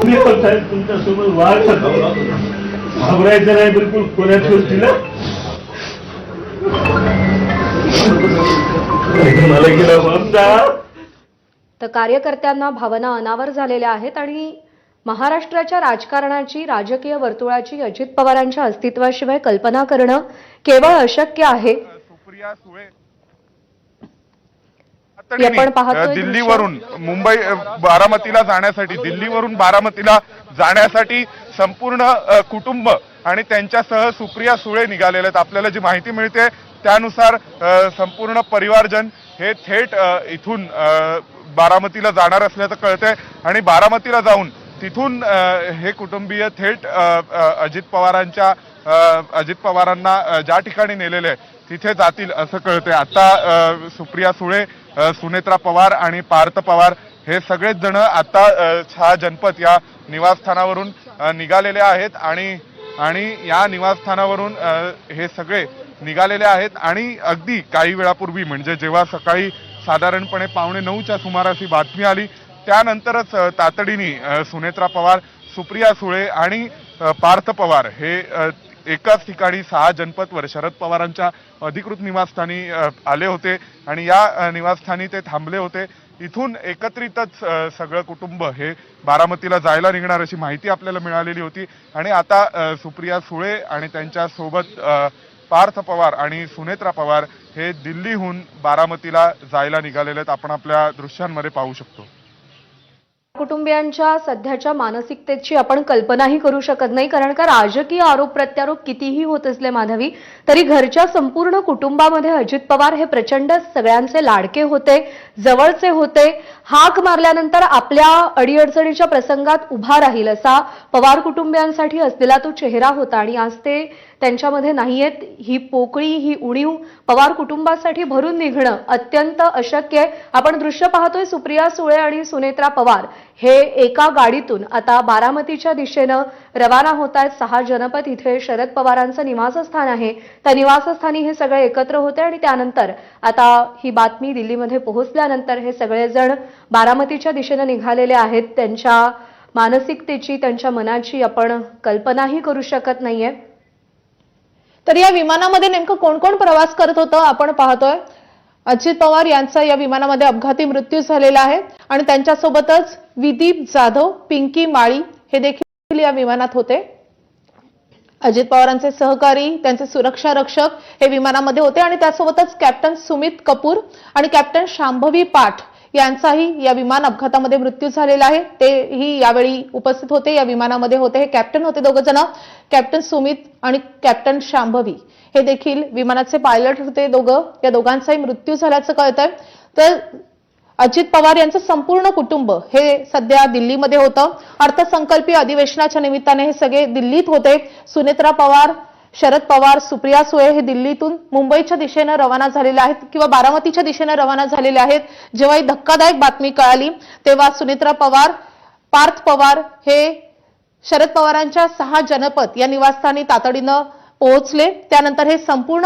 तुम्ही पण साहेब तुमच्यासोबत वाद घाबरायचं नाही बिलकुल कोणाच गोष्टीला. मला गेला बाबा तर कार्यकर्त्यांना भावना अनावर झालेल्या आहेत आणि महाराष्ट्राच्या राजकारणाची राजकीय वर्तुळाची अजित पवारांच्या अस्तित्वाशिवाय कल्पना करणं केवळ अशक्य आहे. सुप्रिया सुळे आपण दिल्लीवरून मुंबई बारामतीला जाण्यासाठी दिल्लीवरून बारामतीला जाण्यासाठी संपूर्ण कुटुंब आणि त्यांच्यासह सुप्रिया सुळे निघालेले आहेत. आपल्याला जी माहिती मिळते त्यानुसार संपूर्ण परिवारजन हे थेट इथून बारामतीला जाणार असल्याचं कळतंय. आणि बारामतीला जाऊन तिथून हे कुटुंबीय थेट अजित पवारांच्या अजित पवारांना ज्या ठिकाणी नेलेले आहे तिथे जातील असं कळतंय. आता सुप्रिया सुळे सुनेत्रा पवार आणि पार्थ पवार हे सगळेच जण आता छा जनपद या निवासस्थानावरून निघालेले आहेत आणि आणि या निवासस्थानावरून हे सगळे निघालेले आहेत आणि अगदी काही वेळापूर्वी म्हणजे जेव्हा सकाळी साधारणपणे पावणे नऊच्या सुमारास ही बातमी आली त्यानंतरच तातडीने सुनेत्रा पवार सुप्रिया सुळे आणि पार्थ पवार हे एकाच ठिकाणी सहा जनपदवर शरद पवारांच्या अधिकृत निवासस्थानी आले होते आणि या निवासस्थानी ते थांबले होते. इथून एकत्रितच सगळं कुटुंब हे बारामतीला जायला निघणार अशी माहिती आपल्याला मिळालेली होती. आणि आता सुप्रिया सुळे आणि त्यांच्यासोबत पार्थ पवार आणि सुनेत्रा पवार हे दिल्लीहून बारामतीला जायला निघालेले आहेत. आपण आपल्या दृश्यांमध्ये पाहू शकतो. कुटुंबियांच्या सध्याच्या मानसिकतेची आपण कल्पनाही करू शकत नाही कारण का राजकीय आरोप प्रत्यारोप कितीही होत असले माधवी तरी घरच्या संपूर्ण कुटुंबामध्ये अजित पवार हे प्रचंड सगळ्यांचे लाडके होते जवळचे होते. हाक मारल्यानंतर आपल्या अडीअडचणीच्या प्रसंगात उभा राहील असा पवार कुटुंबियांसाठी असलेला तो चेहरा होता आणि आज ते त्यांच्यामध्ये नाहीयेत. ही पोकळी ही उणीव पवार कुटुंबासाठी भरून निघणं अत्यंत अशक्य आहे. आपण दृश्य पाहतोय सुप्रिया सुळे आणि सुनेत्रा पवार. हे एका गाडीतून आता बारामतीच्या दिशेनं रवाना होत आहेत सहा जनपद. इथे शरद पवारांचं निवासस्थान आहे. त्या निवासस्थानी हे सगळे एकत्र होते आणि त्यानंतर आता ही बातमी दिल्लीमध्ये पोहोचल्यानंतर हे सगळेजण बारामतीच्या दिशेनं निघालेले आहेत. त्यांच्या मानसिकतेची त्यांच्या मनाची आपण कल्पनाही करू शकत नाहीये. तर या विमानामध्ये नेमकं कोण कोण प्रवास करत होतं आपण पाहतोय. अजित पवार यांचा या विमानामध्ये अपघाती मृत्यू झालेला आहे आणि त्यांच्यासोबतच विदीप जाधव पिंकी माळी हे देखील या विमानात होते. अजित पवारांचे सहकारी त्यांचे सुरक्षा रक्षक हे विमानामध्ये होते आणि त्यासोबतच कॅप्टन सुमित कपूर आणि कॅप्टन शांभवी पाठ यांचाही या विमान अपघातामध्ये मृत्यू झालेला आहे. तेही यावेळी उपस्थित होते. या विमानामध्ये होते हे कॅप्टन होते दोघं जण. कॅप्टन सुमित आणि कॅप्टन शांभवी. हे देखील विमानाचे पायलट होते दोघं. या दोघांचाही मृत्यू झाल्याचं कळत आहे तर अजित पवार यांचं संपूर्ण कुटुंब हे सध्या दिल्लीमध्ये होतं. अर्थसंकल्पीय अधिवेशनाच्या निमित्ताने हे सगळे दिल्लीत होते. सुनेत्रा पवार शरद पवार सुप्रिया सुळे हे दिल्लीतून मुंबईच्या दिशेनं रवाना झालेले आहेत किंवा बारामतीच्या दिशेनं रवाना झालेले आहेत. जेव्हा ही धक्कादायक बातमी कळाली तेव्हा सुनित्रा पवार पार्थ पवार हे शरद पवारांच्या सहा जनपद या निवासस्थानी तातडीनं पोहोचले. त्यानंतर हे संपूर्ण